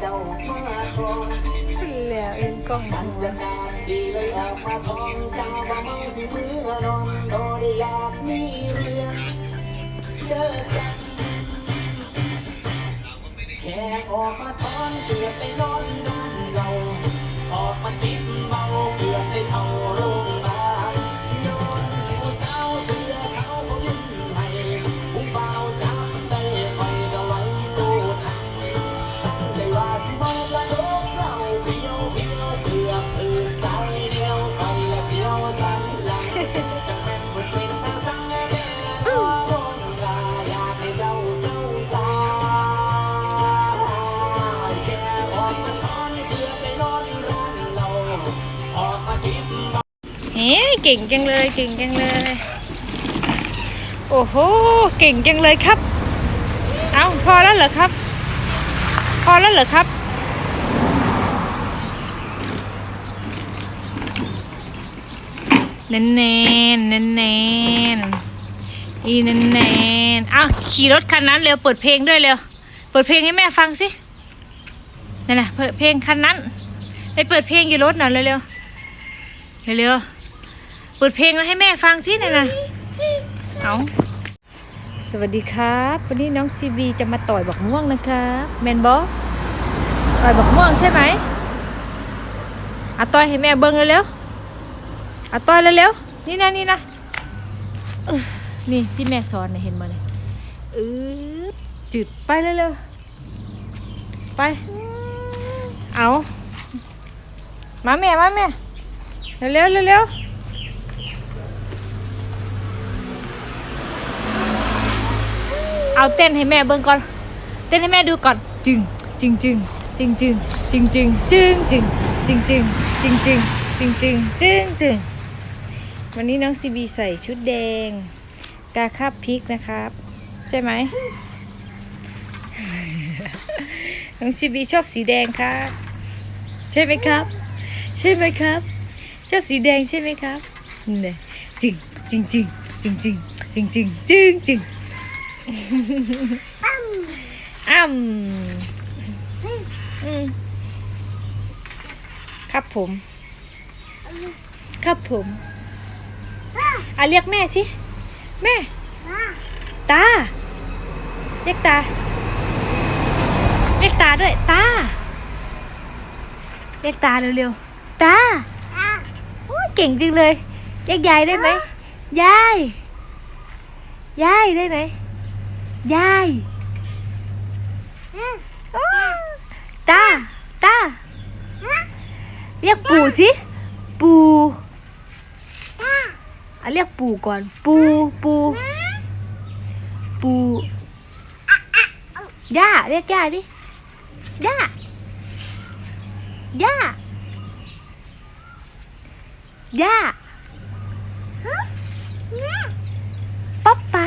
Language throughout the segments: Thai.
เจ้ามาก่อนแล้วเอ็นกล้องบรรยากาดีเลยออกมาทองเจ้าว่าเมาสิเมื่อนอนโดได้อยากมีเรื่องเดินแค่ออกมาทอนเกือบไปนอนนอนเราออกมาจิ้ม เก่งจังเลย เก่งจังเลย โอ้โห เก่งจังเลยครับ เอาพอแล้วเหรอครับ พอแล้วเหรอครับ แน่นแน่นแน่นแน่นอีแน่นแน่นเอาขี่รถคันนั้นเร็วเปิดเพลงด้วยเร็ว เปิดเพลงให้แม่ฟังสินั่นน่ะเปิดเพลงคันนั้น ไปเปิดเพลงอยู่รถหน่อยเร็วๆเร็ว เปิดเพลงแล้วให้แม่ฟังสินั่นน่ะเอาสวัสดีครับ วันนี้น้องซีบีจะมาต่อยบักม่วงนะครับแมนบอต่อยบักม่วงใช่ไหมอาต่อยให้แม่เบิ้งเร็วๆอาต่อยเร็วๆนี่นะนี่นะนี่ที่แม่สอนนะเห็นมาเลยอือจืดไปเร็วๆไป เอา มาแม่มาแม่เร็วเร็วเร็วเร็ว เอาเต้นให้แม่เบิ่งก่อน เต้นให้แม่ดูก่อน จึงจึงจึงจึงจึงจึงจึงจึงจึงจึงจึงจึงจึงจึงจึงจึงจึงวันนี้น้องซีบีใส่ชุดแดง กาคาบพริกนะครับ ใช่ไหมน้องซีบีชอบสีแดงครับ ใช่ไหมครับ ใช่ไหมครับ ชอบสีแดงใช่ไหมครับเนี่ยจริงจริงจริงจริงจริงจริงจริงจริงจริง อ้ำอืมครับผม ครับผมอะเรียกแม่สิ แม่ ตา เรียกตา เรียกตาด้วย ตา เรียกตาเร็วๆ ตาโอ้ยเก่งจริงเลย เรียกยายได้ไหม ยาย ยายได้ไหม ยายอ้าวตาตาเรียกปู่สิ ปู่อะเรียกปู่ก่อน ปู่ปู่ปู่ย่าเรียกย่าดิย่าย่าย่าป๊าป๊า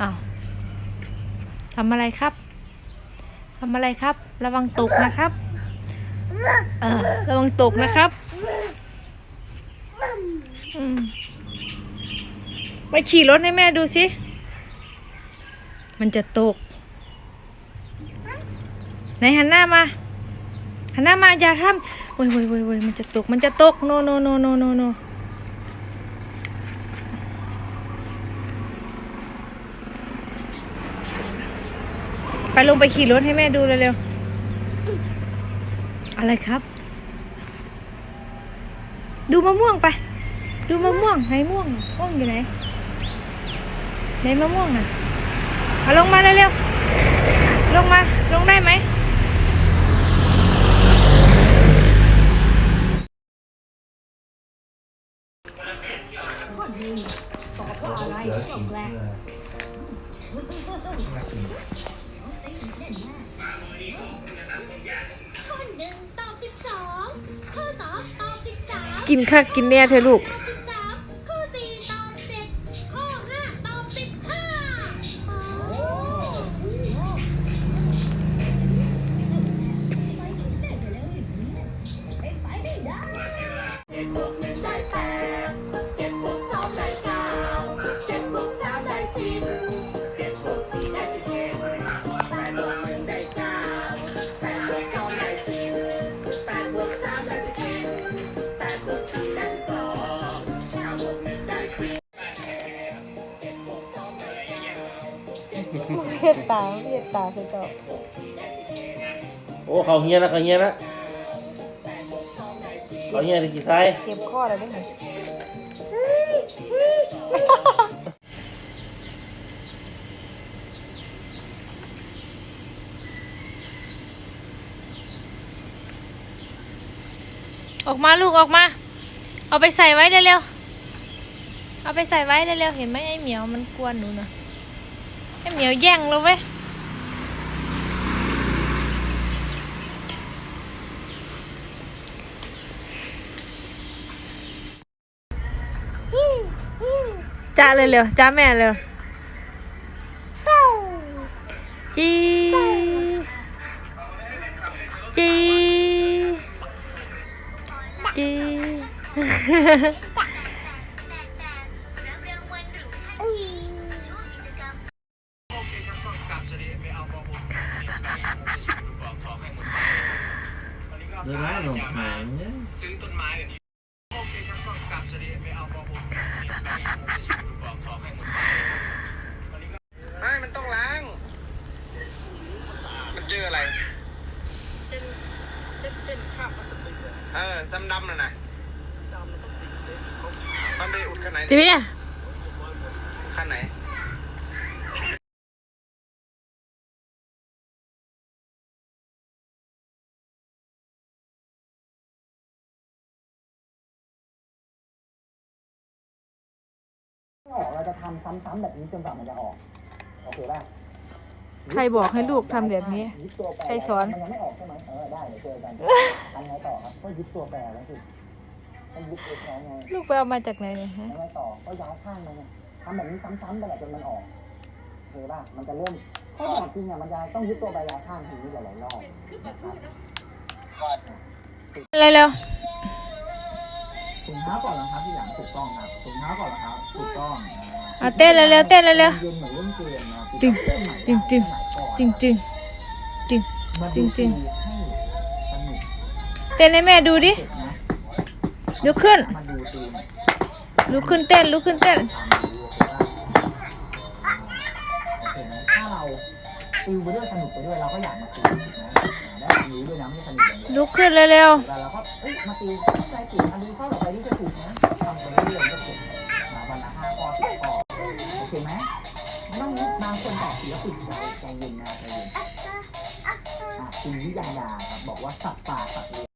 อ้าวทำอะไรครับทำอะไรครับ ระวังตกนะครับ เออ ระวังตกนะครับอไปขี่รถให้แม่ดูสิ มันจะตก ไหนหันหน้ามา หันหน้ามาอย่าทำเว้ยเว้ยเว้ยเว้ยมันจะตก มันจะตก โนโนโนโนโนโน ไปลงไปขี่รถให้แม่ดูเร็วๆ อะไรครับ ดูมะม่วงไป ดูมะม่วงไหนม่วง ม่วงอยู่ไหนไหนมะม่วงอะเอาลงมาเร็วๆ ลงมา ลงได้ไหม กินคักกินแน่เธอะลูก เพียตาเพียตาคือเจ้าโอ้เขาเฮียนะเขาเฮียนะเขาเฮียที่กี่ไซส์เจ็บข้อแล้วได้ไหมออกมาลูกออกมา เอาไปใส่ไว้เร็วๆ เอาไปใส่ไว้เร็วๆ เห็นไหมไอ้เหมียวมันกวนหนูนะ ไอ้เหมียวแย่งเราเเดินร้านหนองหาเนี่ยไม่มันต้องล้าง มันเจออะไรเออดำดำๆน่ะนะมันไปอุดขั้นไหนจีเนี่ยขั้นไหน ออกเราจะทำซ้ำๆแบบนี้จนกว่ามันจะออกโอเคป่ะใครบอกให้ลูกทำแบบนี้ยึดตัวแปรใครสอน มันยังไม่ออกใช่ไหมเออได้เดี๋ยวเจอกันทำไงต่อครับก็ยึดตัวแปรแล้วสิให้ยึดตัวแปรไงลูกไปเอามาจากไหนเนี่ยฮะ ทำไงต่อก็ย้ายข้างมันไงทำแบบนี้ซ้ำๆไปแหละจนมันออกโอเคป่ะมันจะเริ่มถ้าออกจริงอะมันจะต้องยึดตัวแปรย้ายข้างทีนี้หลายๆรอบนะครับอะไรเร็ว ถุงเท้าก่อนรองเท้าที่หลังถูกต้องครับถุงเท้าก่อนรองเท้าถูกต้องเอาเต้นเร็วๆเต้นเร็วเย็นเหมือนเล่นเกมนะจึงจึงจึงจริงจริงจริงมาจริงจริงให้สนุกเต้นให้แม่ดูดิเสร็จนะลุกขึ้นมาดูตีมลุกขึ้นเต้นลุกขึ้นเต้นตามดูโอเคว่าโอเคไหมถ้าเราติวไปด้วยสนุกไปด้วยเราก็อยากมาติวถูกไหม อ่าได้ความรู้ด้วยนะไม่ใช่สนุกอย่างเดียวลุกขึ้นเร็วเวลาเราก็เอ้ยมาติวใจติวอันนี้ข้อต่อไปนี่จะถูกนะทำไปเรื่อยๆก็เสร็จนะวันละห้าข้อสิบข้อโอเคไหมไม่ต้องนึกบางคนตอบผิดแล้วติดใจใจเย็นนะใจเย็นอะคุณวิยาดาครับบอกว่าสัตว์ป่าสัตว์เลี้ยง